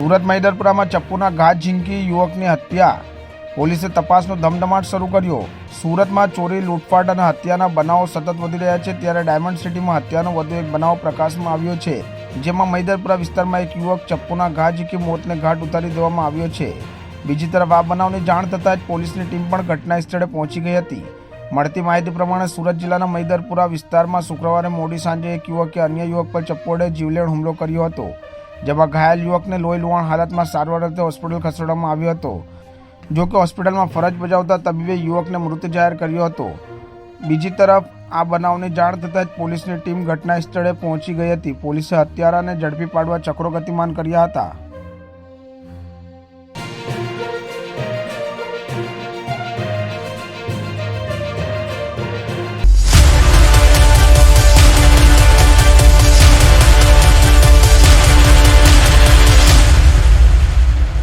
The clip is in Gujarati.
સુરત મૈદરપુરામાં ચપ્પુના ઘાત ઝીંકી યુવકની હત્યા. પોલીસે તપાસનો ધમધમાટ શરૂ કર્યો. સુરતમાં ચોરી, લૂંટફાટ અને હત્યાના બનાવો સતત વધી રહ્યા છે ત્યારે ડાયમંડ સિટીમાં હત્યાનો વધુ એક બનાવ પ્રકાશમાં આવ્યો છે. જેમાં મૈદરપુરા વિસ્તારમાં એક યુવક ચપ્પુના ઘા ઝીંકી મોતને ઘાટ ઉતારી દેવામાં આવ્યો છે. બીજી તરફ આ બનાવની જાણ થતાં જ પોલીસની ટીમ પણ ઘટના સ્થળે પહોંચી ગઈ હતી. મળતી માહિતી પ્રમાણે સુરત જિલ્લાના મૈદરપુરા વિસ્તારમાં શુક્રવારે મોડી સાંજે એક યુવકે અન્ય યુવક પર ચપ્પોડે જીવલેણ હુમલો કર્યો હતો. જેમાં ઘાયલ યુવકને લોહી લુહાણ હાલતમાં સારવાર અર્થે હોસ્પિટલ ખસેડવામાં આવ્યો હતો. જો કે હોસ્પિટલમાં ફરજ બજાવતા તબીબે યુવકને મૃત જાહેર કર્યો હતો. બીજી તરફ, આ બનાવની જાણ થતાં જ પોલીસની ટીમ ઘટના સ્થળે પહોંચી ગઈ હતી. પોલીસે હત્યારાને ઝડપી પાડવા ચક્રો ગતિમાન કર્યા હતા.